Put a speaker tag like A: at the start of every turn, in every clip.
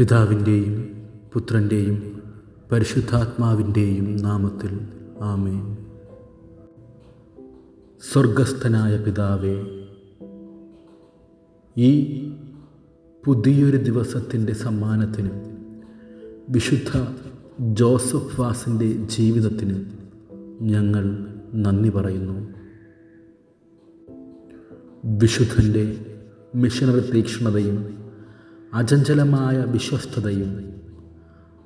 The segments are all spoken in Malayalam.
A: പിതാവിന്റെയും പുത്രന്റെയും പരിശുദ്ധാത്മാവിന്റെയും നാമത്തിൽ ആമേൻ. സ്വർഗസ്ഥനായ പിതാവേ ഈ പുതിയൊരു ദിവസത്തിന്റെ സമ്മാനത്തിന് വിശുദ്ധ ജോസഫ് വാസിന്റെ ജീവിതത്തിന് ഞങ്ങൾ നന്ദി പറയുന്നു. വിശുദ്ധന്റെ മിഷണറി തീക്ഷ്ണതയും അചഞ്ചലമായ വിശ്വസ്തതയും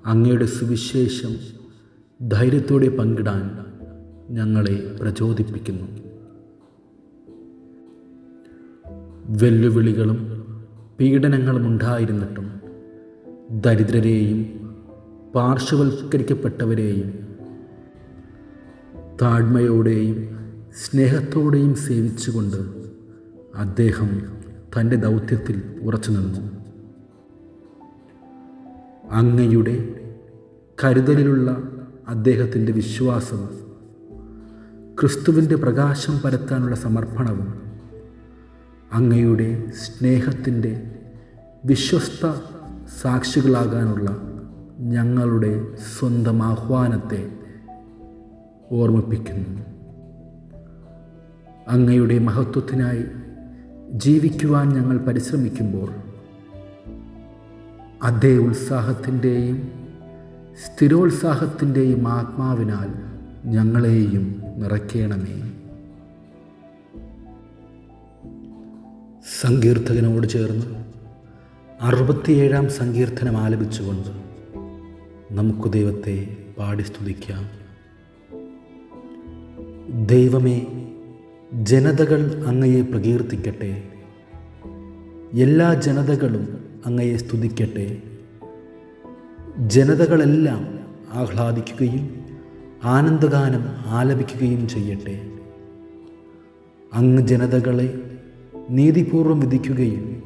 A: അങ്ങയുടെ സുവിശേഷം ധൈര്യത്തോടെ പങ്കിടാൻ ഞങ്ങളെ പ്രചോദിപ്പിക്കുന്നു. വെല്ലുവിളികളും പീഡനങ്ങളും ഉണ്ടായിരുന്നിട്ടും ദരിദ്രരെയും പാർശ്വവൽക്കരിക്കപ്പെട്ടവരെയും താഴ്മയോടെയും സ്നേഹത്തോടെയും സേവിച്ചുകൊണ്ട് അദ്ദേഹം തന്റെ ദൗത്യത്തിൽ ഉറച്ചു നിന്നു അങ്ങയുടെ കരുതലിലുള്ള അദ്ദേഹത്തിന്റെ വിശ്വാസവും ക്രിസ്തുവിന്റെ പ്രകാശം പരത്താനുള്ള സമർപ്പണവും അങ്ങയുടെ സ്നേഹത്തിന്റെ വിശ്വസ്ത സാക്ഷികളാകാനുള്ള ഞങ്ങളുടെ സ്വന്തം ആഹ്വാനത്തെ ഓർമ്മിപ്പിക്കുന്നു. അങ്ങയുടെ മഹത്വത്തിനായി ജീവിക്കുവാൻ ഞങ്ങൾ പരിശ്രമിക്കുമ്പോൾ അതേ ഉത്സാഹത്തിന്റെയും സ്ഥിരോത്സാഹത്തിന്റെയും ആത്മാവിനാൽ ഞങ്ങളെയും നിറയ്ക്കണമേ. സങ്കീർത്തകനോട് ചേർന്ന് അറുപത്തിയേഴാം സങ്കീർത്തനം ആലപിച്ചുകൊണ്ട് നമുക്ക് ദൈവത്തെ പാടി സ്തുതിക്കാം. ദൈവമേ ജനതകൾ അങ്ങയെ പ്രകീർത്തിക്കട്ടെ. എല്ലാ ജനതകളും അങ്ങയെ സ്തുതിക്കട്ടെ. ജനതകളെല്ലാം ആഹ്ലാദിക്കുകയും ആനന്ദഗാനം ആലപിക്കുകയും ചെയ്യട്ടെ. അങ്ങ് ജനതകളെ നീതിപൂർവം വിധിക്കുകയും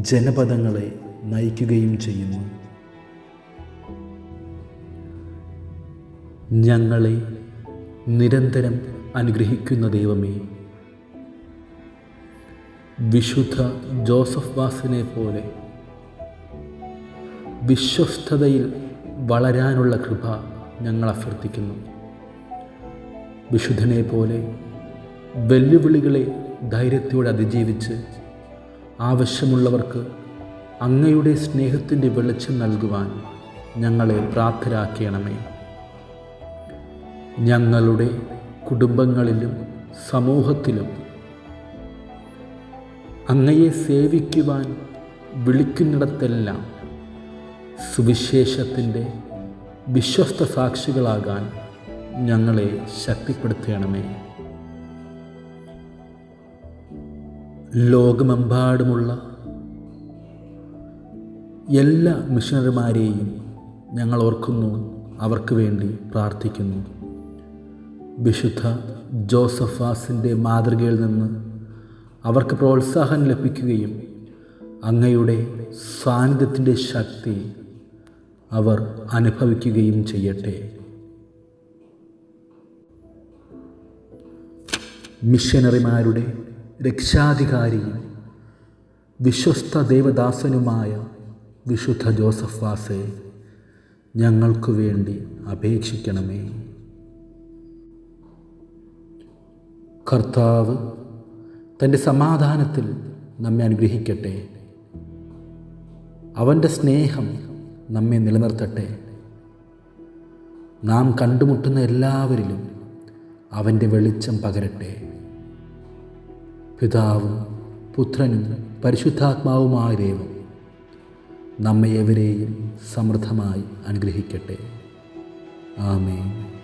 A: ജനപദങ്ങളെ നയിക്കുകയും ചെയ്യുന്നു. ഞങ്ങളെ നിരന്തരം അനുഗ്രഹിക്കുന്ന ദൈവമേ വിശുദ്ധ ജോസഫ് വാസിനെ പോലെ വിശ്വസ്തതയിൽ വളരാനുള്ള കൃപ ഞങ്ങൾ അഭ്യർത്ഥിക്കുന്നു. വിശുദ്ധനെ പോലെ വെല്ലുവിളികളെ ധൈര്യത്തോടെ അതിജീവിച്ച് ആവശ്യമുള്ളവർക്ക് അങ്ങയുടെ സ്നേഹത്തിന്റെ വെളിച്ചം നൽകുവാൻ ഞങ്ങളെ പ്രാപ്തരാക്കണമേ. ഞങ്ങളുടെ കുടുംബങ്ങളിലും സമൂഹത്തിലും അങ്ങയെ സേവിക്കുവാൻ വിളിക്കുന്നിടത്തെല്ലാം സുവിശേഷത്തിന്റെ വിശ്വസ്ത സാക്ഷികളാകാൻ ഞങ്ങളെ ശക്തിപ്പെടുത്തണമേ. ലോകമെമ്പാടുമുള്ള എല്ലാ മിഷണറിമാരെയും ഞങ്ങൾ ഓർക്കുന്നു അവർക്ക് വേണ്ടി പ്രാർത്ഥിക്കുന്നു. വിശുദ്ധ ജോസഫാസിന്റെ മാതൃകയിൽ നിന്ന് അവർക്ക് പ്രോത്സാഹനം ലഭിക്കുകയും അങ്ങയുടെ സാന്നിധ്യത്തിന്റെ ശക്തി അവർ അനുഭവിക്കുകയും ചെയ്യട്ടെ. മിഷനറിമാരുടെ രക്ഷാധികാരിയും വിശ്വസ്ത ദേവദാസനുമായ വിശുദ്ധ ജോസഫ് വാസെ ഞങ്ങൾക്കു വേണ്ടി അപേക്ഷിക്കണമേ. കർത്താവ് തന്റെ സമാധാനത്തിൽ നമ്മെ അനുഗ്രഹിക്കട്ടെ. അവന്റെ സ്നേഹം നമ്മെ നിലനിർത്തട്ടെ. നാം കണ്ടുമുട്ടുന്ന എല്ലാവരിലും അവന്റെ വെളിച്ചം പകരട്ടെ. പിതാവും പുത്രനും പരിശുദ്ധാത്മാവുമായ ദൈവം നമ്മെ എവരെയും സമൃദ്ധമായി അനുഗ്രഹിക്കട്ടെ. ആമേൻ.